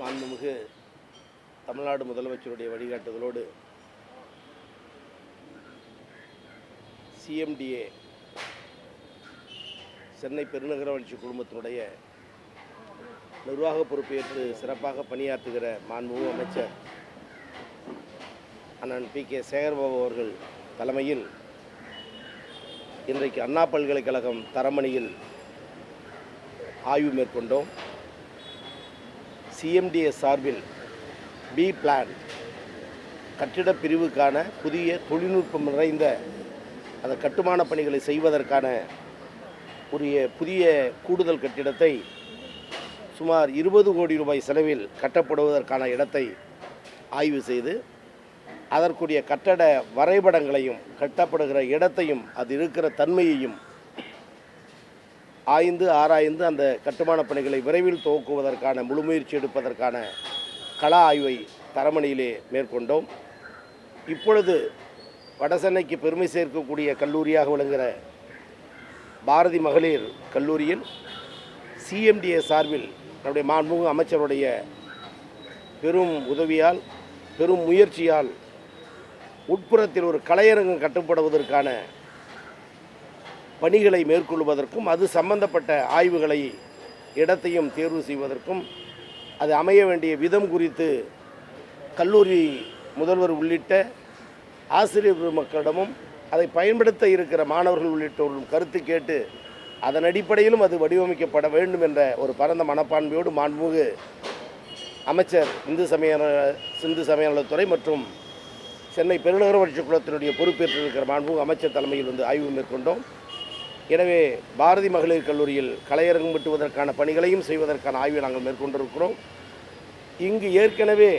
மாண்புமிகு தமிழ்நாடு முதலமைச்சருடைய வழிகாட்டுதலோடு சிஎம்டிஏ சென்னை பெருநகர வளர்ச்சி குழுமத்தினுடைய நிர்வாக பொறுப்பேற்று சிறப்பாக பணியாற்றுகிற மாண்புமிகு அமைச்சர் அண்ணன் பி கே சேகர்பாபு அவர்கள் தலைமையில் இன்றைக்கு அண்ணா பல்கலைக்கழகம் தரமணியில் ஆய்வு மேற்கொண்டோம். சிஎம்டிஎஸ் சார்பில் பி பிளான் கட்டிடப் பிரிவுக்கான புதிய தொழில்நுட்பம் நிறைந்த அந்த கட்டுமான பணிகளை செய்வதற்கான உரிய புதிய கூடுதல் கட்டிடத்தை சுமார் இருபது கோடி ரூபாய் செலவில் கட்டப்படுவதற்கான இடத்தை ஆய்வு செய்து அதற்குரிய கட்டட வரைபடங்களையும் கட்டப்படுகிற இடத்தையும் அது இருக்கிற தன்மையையும் ஆய்ந்து ஆராய்ந்து அந்த கட்டுமான பணிகளை விரைவில் துவக்குவதற்கான முழு முயற்சி எடுப்பதற்கான கள ஆய்வை தரமணியிலே மேற்கொண்டோம். இப்பொழுது வடசென்னைக்கு பெருமை சேர்க்கக்கூடிய கல்லூரியாக விளங்குகிற பாரதி மகளிர் கல்லூரியில் சிஎம்டிஏ சார்பில் நம்முடைய மாண்புமிகு அமைச்சருடைய பெரும் உதவியால் பெரும் முயற்சியால் உட்புறத்தில் ஒரு கலையரங்கம் கட்டுப்படுவதற்கான பணிகளை மேற்கொள்வதற்கும் அது சம்பந்தப்பட்ட ஆய்வுகளை இடத்தையும் தேர்வு செய்வதற்கும் அது அமைய வேண்டிய விதம் குறித்து கல்லூரி முதல்வர் உள்ளிட்ட ஆசிரியர் பெருமக்களிடமும் அதை பயன்படுத்த இருக்கிற மாணவர்கள் உள்ளிட்டவர்களும் கருத்து கேட்டு அதன் அடிப்படையிலும் அது வடிவமைக்கப்பட வேண்டும் என்ற ஒரு பரந்த மனப்பான்மையோடு மாண்புமிகு அமைச்சர் இந்து சமய சிந்து சமயநலத்துறை மற்றும் சென்னை பெருநகர வளர்ச்சி குளத்தினுடைய பொறுப்பேற்றிருக்கிற மாண்புமிகு அமைச்சர் தலைமையில் வந்து ஆய்வு மேற்கொண்டோம். எனவே பாரதி மகளிர் கல்லூரியில் கலையரங்கம் வெட்டுவதற்கான பணிகளையும் செய்வதற்கான ஆய்வை நாங்கள் மேற்கொண்டிருக்கிறோம். இங்கு ஏற்கனவே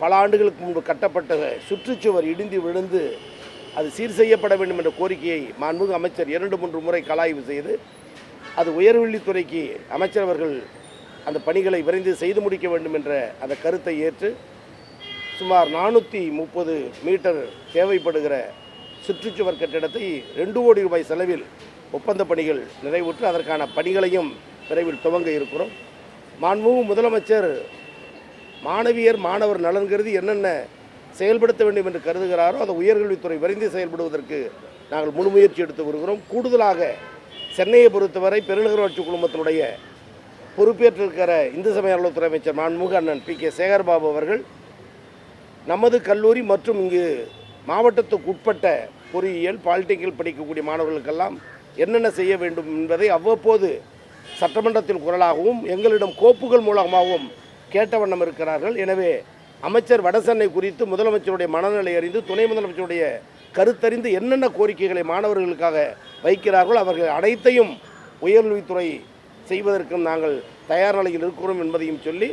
பல ஆண்டுகளுக்கு முன்பு கட்டப்பட்ட சுற்றுச்சுவர் இடிந்து விழுந்து அது சீர் செய்யப்பட வேண்டும் என்ற கோரிக்கையை மாண்புமிகு அமைச்சர் இரண்டு மூன்று முறை கலாய்வு செய்து அது உயர்வெள்ளித்துறைக்கு அமைச்சர் அவர்கள் அந்த பணிகளை விரைந்து செய்து முடிக்க வேண்டும் என்ற அந்த கருத்தை ஏற்று சுமார் நானூற்றி முப்பது மீட்டர் தேவைப்படுகிற சுற்றுச்சுவர் கட்டிடத்தை ரெண்டு கோடி ரூபாய் செலவில் ஒப்பந்த பணிகள் நிறைவுற்று அதற்கான பணிகளையும் விரைவில் துவங்க இருக்கிறோம். மாண்புமிகு முதலமைச்சர் மாணவியர் மாணவர் நலன் கருதி என்னென்ன செயல்படுத்த வேண்டும் என்று கருதுகிறாரோ அந்த உயர்கல்வித்துறை விரைந்து செயல்படுவதற்கு நாங்கள் முன்முயற்சி எடுத்து வருகிறோம். கூடுதலாக சென்னையை பொறுத்தவரை பெருநகராட்சி குழுமத்தினுடைய பொறுப்பேற்றிருக்கிற இந்து சமய நலத்துறை அமைச்சர் மாண்புமிகு அண்ணன் பி கே சேகர்பாபு அவர்கள் நமது கல்லூரி மற்றும் இங்கு மாவட்டத்துக்கு உட்பட்ட பொறியியல் பாலிடெக்னிக்கல் படிக்கக்கூடிய மாணவர்களுக்கெல்லாம் என்னென்ன செய்ய வேண்டும் என்பதை அவ்வப்போது சட்டமன்றத்தில் குரலாகவும் எங்களிடம் கோப்புகள் மூலமாகவும் கேட்ட வண்ணம் இருக்கிறார்கள். எனவே அமைச்சர் வடசென்னை குறித்து முதலமைச்சருடைய மனநிலை அறிந்து துணை முதலமைச்சருடைய கருத்தறிந்து என்னென்ன கோரிக்கைகளை மாணவர்களுக்காக வைக்கிறார்களோ அவர்கள் அனைத்தையும் உயர்கல்வித்துறை செய்வதற்கும் நாங்கள் தயார் நிலையில் இருக்கிறோம் என்பதையும் சொல்லி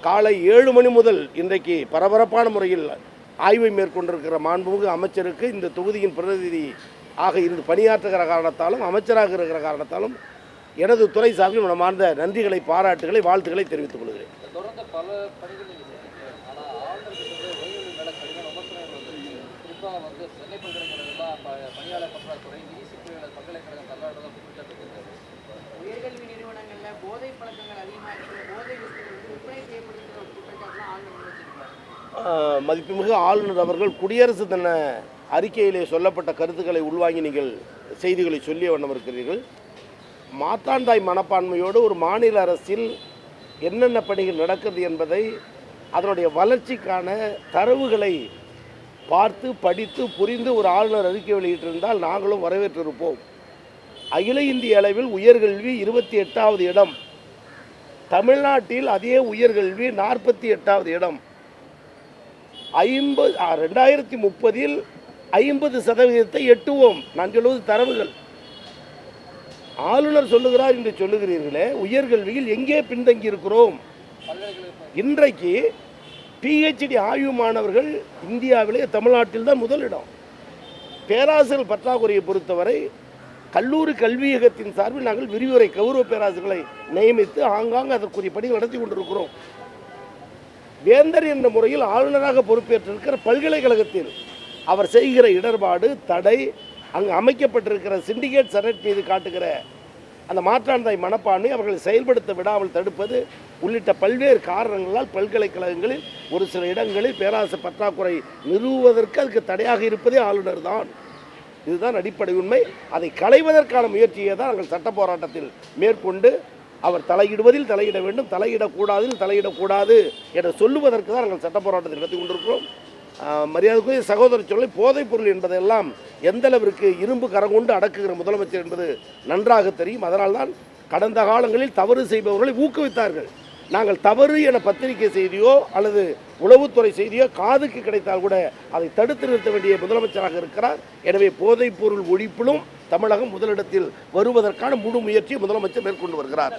காலை ஏழு மணி முதல் இன்றைக்கு பரபரப்பான முறையில் ஆய்வை மேற்கொண்டிருக்கிற மாண்புமிகு அமைச்சருக்கு இந்த தொகுதியின் பிரதிநிதி ஆக இருந்து பணியாற்றுகிற காரணத்தாலும் அமைச்சராக இருக்கிற காரணத்தாலும் எனது துறை சார்பில் மனமார்ந்த நன்றிகளை பாராட்டுகளை வாழ்த்துக்களை தெரிவித்துக் கொள்கிறேன். குறிப்பாக வந்து சென்னை பணியாளர் பற்றாக்குறை மதிப்புமிகு ஆளுநர் அவர்கள் குடியரசு தின அறிக்கையிலே சொல்லப்பட்ட கருத்துக்களை உள்வாங்கி நீங்கள் செய்திகளை சொல்லிய வண்ணம் இருக்கிறீர்கள். மாத்தாண்டாய் மனப்பான்மையோடு ஒரு மாநில அரசில் என்னென்ன பணிகள் நடக்குது என்பதை அதனுடைய வளர்ச்சிக்கான தரவுகளை பார்த்து படித்து புரிந்து ஒரு ஆளுநர் அறிக்கை வெளியிட்டிருந்தால் நாங்களும் வரவேற்றிருப்போம். அகில இந்திய அளவில் உயர்கல்வி இருபத்தி எட்டாவது இடம். தமிழ்நாட்டில் அதே உயர்கல்வி நாற்பத்தி எட்டாவது இடம். ஐம்பது ரெண்டாயிரத்தி முப்பதில் ஐம்பது சதவீதத்தை எட்டுவோம். நான் சொல்வது தரவுகள். ஆளுநர் சொல்லுகிறார் என்று சொல்லுகிறீர்களே உயர்கல்வியில் எங்கே பின்தங்கி இருக்கிறோம் இன்றைக்கு பிஹெச்டி ஆய்வு மாணவர்கள் இந்தியாவிலே தமிழ்நாட்டில் தான் முதலிடம். பேராசிரியர் பற்றாக்குறையை பொறுத்தவரை கல்லூரி கல்வியகத்தின் சார்பில் நாங்கள் விரிவுரை கௌரவ பேராசிரியர்களை நியமித்து ஆங்காங்கு அதற்குரிய பணிகள் நடத்தி கொண்டிருக்கிறோம். வேந்தர் என்ற முறையில் ஆளுநராக பொறுப்பேற்றிருக்கிற பல்கலைக்கழகத்தில் அவர் செய்கிற இடர்பாடு தடை அங்கு அமைக்கப்பட்டிருக்கிற சிண்டிகேட் சரட் மீது காட்டுகிற அந்த மாற்றாந்தாய் மனப்பான்மை அவர்களை செயல்படுத்த விடாமல் தடுப்பது உள்ளிட்ட பல்வேறு காரணங்களால் பல்கலைக்கழகங்களில் ஒரு சில இடங்களில் பேராசை பற்றாக்குறை நிறுவுவதற்கு அதுக்கு தடையாக இருப்பதே ஆளுநர் தான். இதுதான் அடிப்படை உண்மை. அதை களைவதற்கான முயற்சியை தான் நாங்கள் சட்ட போராட்டத்தில் மேற்கொண்டு அவர் தலையிடுவதில் தலையிட வேண்டும் தலையிடக்கூடாதில் தலையிடக்கூடாது என்று சொல்லுவதற்கு தான் நாங்கள் சட்ட போராட்டத்தை நடத்தி கொண்டிருக்கிறோம். மரியாதைக்குரிய சகோதரர் சொல்லி போதைப் பொருள் என்பதெல்லாம் எந்த அளவிற்கு இரும்பு கரம் கொண்டு அடக்குகிற முதலமைச்சர் என்பது நன்றாக தெரியும். அதனால்தான் கடந்த காலங்களில் தவறு செய்பவர்களை ஊக்குவித்தார்கள். நாங்கள் தவறு என பத்திரிகை செய்தியோ அல்லது உளவுத்துறை செய்தியோ காதுக்கு கிடைத்தால் கூட அதை தடுத்து நிறுத்த வேண்டிய முதலமைச்சராக இருக்கிறார். எனவே போதைப் பொருள் ஒழிப்பிலும் தமிழகம் முதலிடத்தில் வருவதற்கான முழு முயற்சியை முதலமைச்சர் மேற்கொண்டு வருகிறார்.